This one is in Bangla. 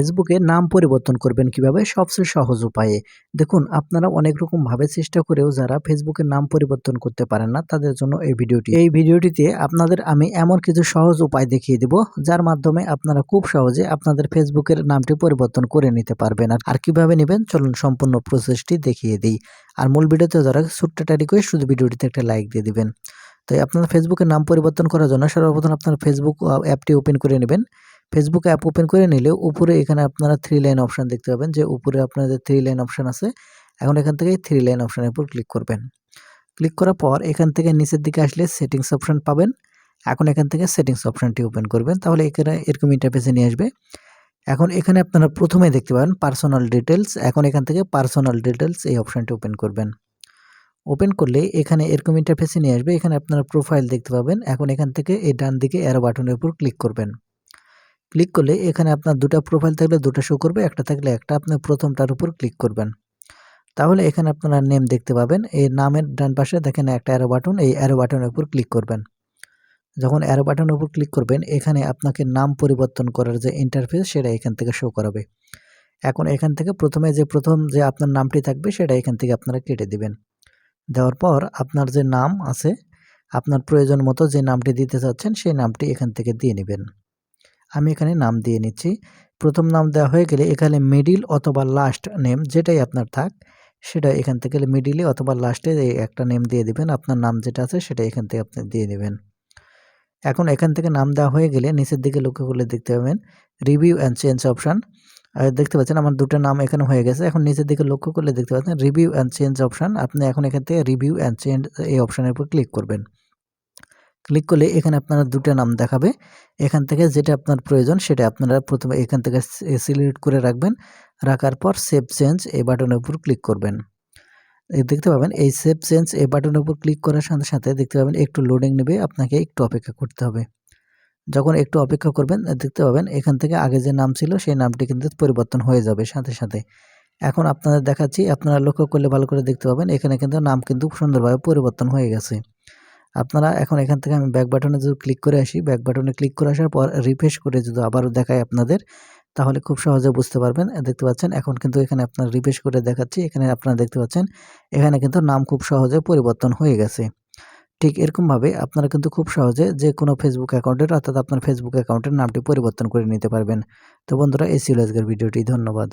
ফেসবুকে নাম পরিবর্তন করবেন কীভাবে? সবচেয়ে সহজ উপায়ে। দেখুন, আপনারা অনেক রকম ভাবে চেষ্টা করেও যারা ফেসবুকের নাম পরিবর্তন করতে পারেন না, তাদের জন্য এই ভিডিওটি। এই ভিডিওটিতে আপনাদের আমি এমন কিছু সহজ উপায় দেখিয়ে দেব, যার মাধ্যমে আপনারা খুব সহজে আপনাদের ফেসবুকের নামটি পরিবর্তন করে নিতে পারবেন। আর- কীভাবে নেবেন? চলুন সম্পূর্ণ প্রসেসটি দেখিয়ে দিই। আর মূল ভিডিওতে যারা ছোট্ট রিকোয়েস্ট শুধু ভিডিওটিতে একটা লাইক দিয়ে দিবেন। তো আপনার ফেসবুকের নাম পরিবর্তন করার জন্য সর্বপ্রথম আপনার ফেসবুক অ্যাপটি ওপেন করে নেবেন। ফেসবুক অ্যাপ ওপেন করে নিলে উপরে এখানে আপনারা থ্রি লাইন অপশন দেখতে পাবেন যে উপরে আপনাদের থ্রি লাইন অপশন আছে। এখন এখান থেকে থ্রি লাইন অপশনের উপর ক্লিক করবেন। ক্লিক করার পর এখান থেকে নিচের দিকে আসলে সেটিংস অপশন পাবেন। এখন এখান থেকে সেটিংস অপশনটি ওপেন করবেন, তাহলে এখানে এরকম ইন্টারফেসে নিয়ে আসবে। এখন এখানে আপনারা প্রথমে দেখতে পাবেন পার্সোনাল ডিটেলস এখন এখান থেকে পার্সোনাল ডিটেলস এই অপশনটি ওপেন করবেন। ওপেন করলে এখানে এরকম ইন্টারফেসে নিয়ে আসবে, এখানে আপনারা প্রোফাইল দেখতে পাবেন। এখন এখান থেকে এই ডান দিকে অ্যারো বাটনের উপর ক্লিক করবেন। ক্লিক করলে এখানে আপনার দুটো প্রোফাইল থাকলে দুটো শো করবে, একটা থাকলে একটা। আপনি প্রথমটার উপর ক্লিক করবেন। তাহলে এখানে আপনারা নেম দেখতে পাবেন। এই নামের ডান পাশে দেখেন একটা অ্যারো বাটন এই অ্যারো বাটনের উপর ক্লিক করবেন। যখন অ্যারো বাটনের উপর ক্লিক করবেন, এখানে আপনাকে নাম পরিবর্তন করার যে ইন্টারফেস সেটা এখান থেকে শো করাবে। এখন এখান থেকে প্রথমে যে প্রথম যে আপনার নামটি থাকবে, সেটা এখান থেকে আপনারা কেটে দিবেন। দেওয়ার পর আপনার যে নাম আছে, আপনার প্রয়োজন মতো যে নামটি দিতে চাচ্ছেন, সেই নামটি এখান থেকে দিয়ে নেবেন। আমি এখানে নাম দিয়ে নিচ্ছি। প্রথম নাম দেওয়া হয়ে গেলে এখানে মিডিল অথবা লাস্ট নেম যেটাই আপনার থাক, সেটা এখান থেকে মিডিলে অথবা লাস্টে একটা নেম দিয়ে দিবেন। আপনার নাম যেটা আছে সেটা এখান থেকে আপনি দিয়ে দেবেন। এখন এখান থেকে নাম দেওয়া হয়ে গেলে নিচের দিকে লক্ষ্য করলে দেখতে পাবেন রিভিউ অ্যান্ড চেঞ্জ অপশান দেখতে পাচ্ছেন আমার দুটো নাম এখানে হয়ে গেছে। এখন নিচের দিকে লক্ষ্য করলে দেখতে পাচ্ছেন রিভিউ অ্যান্ড চেঞ্জ অপশান আপনি এখন এখান থেকে রিভিউ অ্যান্ড চেঞ্জ এই অপশানের উপর ক্লিক করবেন। ক্লিক করলে এখানে আপনারা দুটো নাম দেখাবে। এখান থেকে যেটা আপনার প্রয়োজন সেটা আপনারা প্রথমে এখান থেকে সিলেক্ট করে রাখবেন। রাখার পর সেভ চেঞ্জ এই বাটনের উপর ক্লিক করবেন। দেখতে পাবেন এই সেভ চেঞ্জ এই বাটনের উপর ক্লিক করার সাথে সাথে দেখতে পাবেন একটু লোডিং নেবে, আপনাকে একটু অপেক্ষা করতে হবে। যখন একটু অপেক্ষা করবেন, দেখতে পাবেন এখান থেকে আগে যে নাম ছিল সেই নামটি কিন্তু পরিবর্তন হয়ে যাবে সাথে সাথে। এখন আপনাদের দেখাচ্ছি, আপনারা লক্ষ্য করলে ভালো করে দেখতে পাবেন এখানে কিন্তু নাম কিন্তু সুন্দরভাবে পরিবর্তন হয়ে গেছে। আপনারা এখন এখান থেকে আমি ব্যাক বাটনে যদি ক্লিক করে আসি ব্যাক বাটনে ক্লিক করে আসার পর রিফ্রেশ করে যদি আবারও দেখায় আপনাদের, তাহলে খুব সহজে বুঝতে পারবেন। দেখতে পাচ্ছেন, এখন কিন্তু এখানে আপনার রিফ্রেশ করে দেখাচ্ছি। এখানে আপনারা দেখতে পাচ্ছেন, এখানে কিন্তু নাম খুব সহজে পরিবর্তন হয়ে গেছে। ঠিক এরকমভাবে আপনারা কিন্তু খুব সহজে যে কোনো ফেসবুক অ্যাকাউন্টের অর্থাৎ আপনার ফেসবুক অ্যাকাউন্টের নামটি পরিবর্তন করে নিতে পারবেন। তো বন্ধুরা, এই ছিল আজকের ভিডিওটি। ধন্যবাদ।